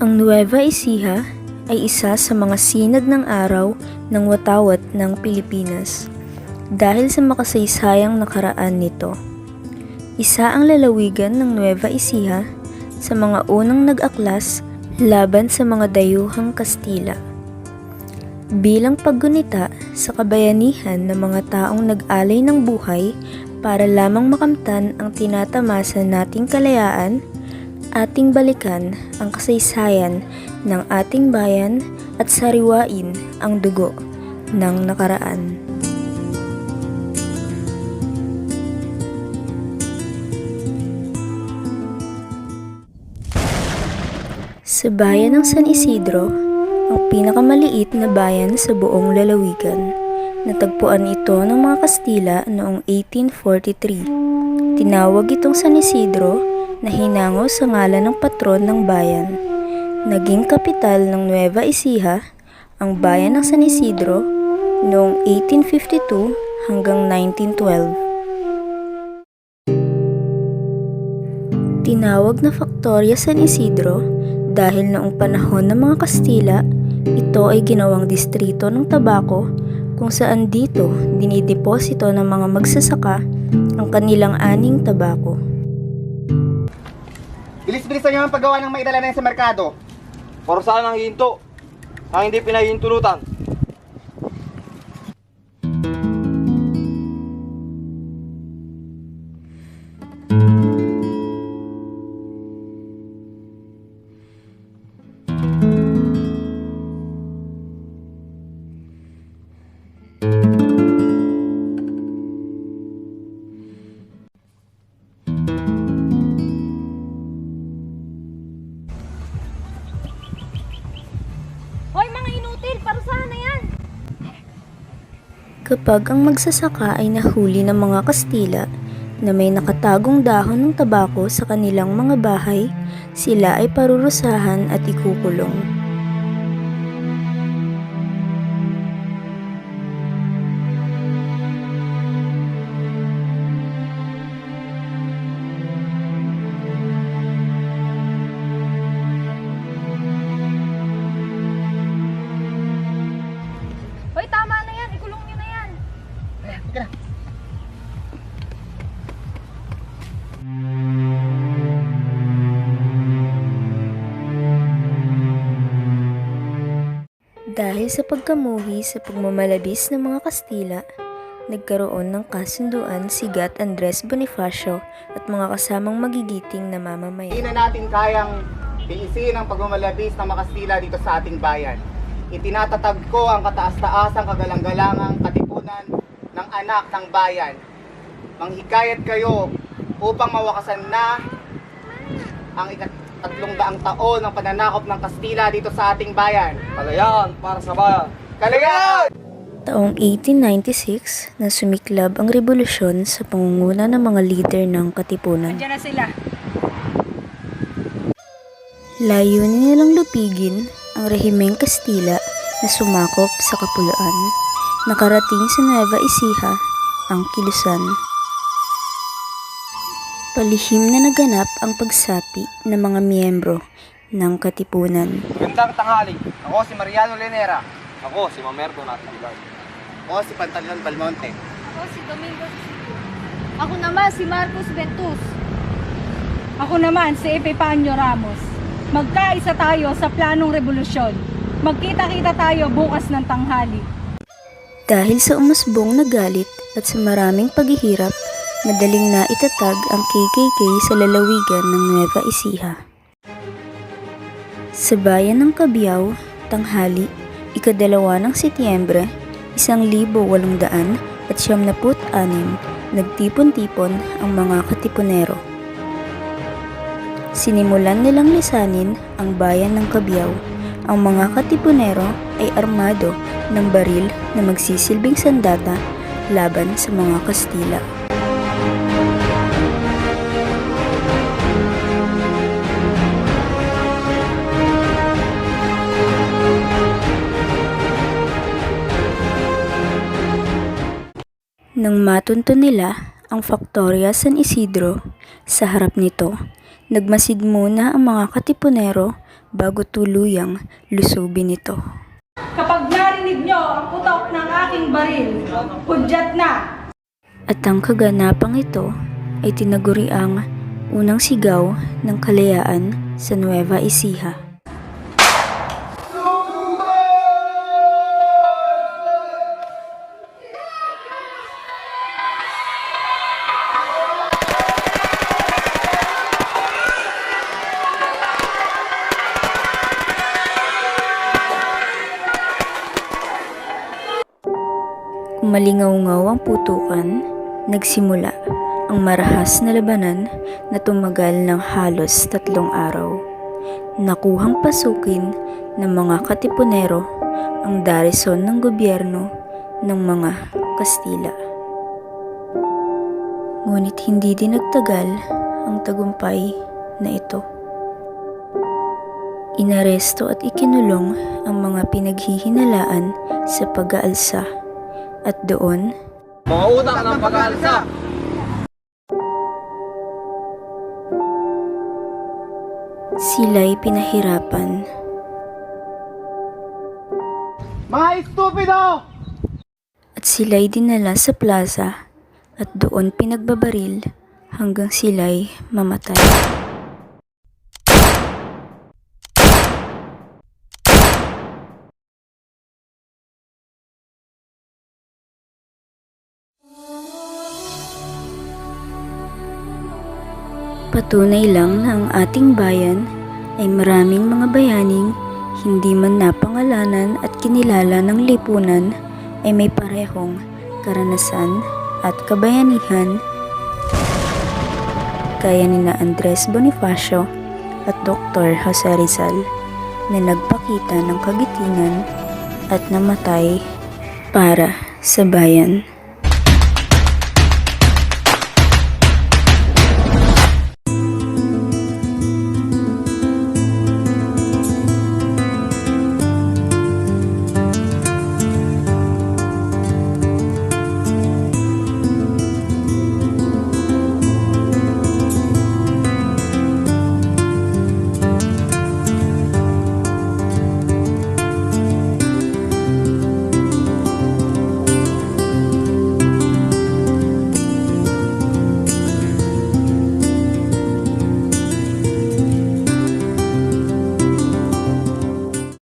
Ang Nueva Ecija ay isa sa mga sinag ng araw ng watawat ng Pilipinas dahil sa makasaysayang nakaraan nito. Isa ang lalawigan ng Nueva Ecija sa mga unang nag-aklas laban sa mga dayuhang Kastila. Bilang paggunita sa kabayanihan ng mga taong nag-alay ng buhay para lamang makamtan ang tinatamasa nating kalayaan, ating balikan ang kasaysayan ng ating bayan at sariwain ang dugo ng nakaraan. Sa bayan ng San Isidro, ang pinakamaliit na bayan sa buong lalawigan. Natagpuan ito ng mga Kastila noong 1843. Tinawag itong San Isidro na hinango sa ngalan ng patron ng bayan. Naging kapital ng Nueva Ecija ang bayan ng San Isidro noong 1852 hanggang 1912. Tinawag na Faktorya San Isidro dahil noong panahon ng mga Kastila, ito ay ginawang distrito ng tabako kung saan dito dinideposito ng mga magsasaka ang kanilang aning tabako. Bilis-bilisan niyo ang paggawa ng maidala na sa merkado. Para saan ang hinto? Ang hindi pinahihintulutan. Hoy, Kapag ang magsasaka ay nahuli ng mga Kastila na may nakatagong dahon ng tabako sa kanilang mga bahay, sila ay parurusahan at ikukulong. Sa pagkamuhi sa pagmamalabis ng mga Kastila, nagkaroon ng kasunduan si Gat Andres Bonifacio at mga kasamang magigiting na mamamayan. Hindi na natin kayang tiisin ang pagmamalabis ng makastila dito sa ating bayan. Itinatatag ko ang kataas-taasang kagalang-galangang katipunan ng anak ng bayan. Manghikayat kayo upang mawakasan na ang ikatatlong daang taon ng pananakop ng Kastila dito sa ating bayan. Kalayaan para sa bayan. Kalayaan! Taong 1896 na sumiklab ang revolusyon sa pangunguna ng mga lider ng Katipunan. Diyan na sila. Layunin nilang lupigin ang rehimeng Kastila na sumakop sa Kapuluan. Nakarating sa Nueva Ecija ang Kilusan. Palihim na naganap ang pagsapi ng mga miyembro ng Katipunan. Magandang tanghali. Ako si Mariano Lenera. Ako si Mamerto Natividad. O si Pantaleon Balmonte. Ako si Domingo Ako naman si Marcos Ventus. Ako naman si Epipanyo Ramos. Magkaisa tayo sa planong revolusyon. Magkita-kita tayo bukas ng tanghali. Dahil sa umusbong na galit at sa maraming paghihirap, madaling na itatag ang KKK sa lalawigan ng Nueva Ecija. Sa bayan ng Cabiao, tanghali, ikadalawa ng Setyembre, isang libo walong daan at siyam na put anim, nagtipon-tipon ang mga katipunero. Sinimulan nilang lisanin ang bayan ng Cabiao. Ang mga katipunero ay armado ng baril na magsisilbing sandata laban sa mga Kastila. Nang matunto nila ang Faktorya San Isidro, sa harap nito, nagmasid muna ang mga katipunero bago tuluyang lusubin ito. Kapag narinig nyo ang putok ng aking baril, hudyat na! At ang kaganapang ito ay tinaguri ang unang sigaw ng kalayaan sa Nueva Ecija. Malingaw-ngaw ang putukan, nagsimula ang marahas na labanan na tumagal ng halos tatlong araw. Nakuhang pasukin ng mga katipunero ang darison ng gobyerno ng mga Kastila. Ngunit hindi din nagtagal ang tagumpay na ito. Inaresto at ikinulong ang mga pinaghihinalaan sa pag-aalsa at doon Mga utak ng pag-aalsa! sila'y pinahirapan. Mga estupido! At sila'y dinala sa plaza at doon pinagbabaril hanggang sila'y mamatay. Patunay lang na ang ating bayan ay maraming mga bayaning hindi man napangalanan at kinilala ng lipunan ay may parehong karanasan at kabayanihan kaya ni na Andres Bonifacio at Dr. Jose Rizal na nagpakita ng kagitingan at namatay para sa bayan.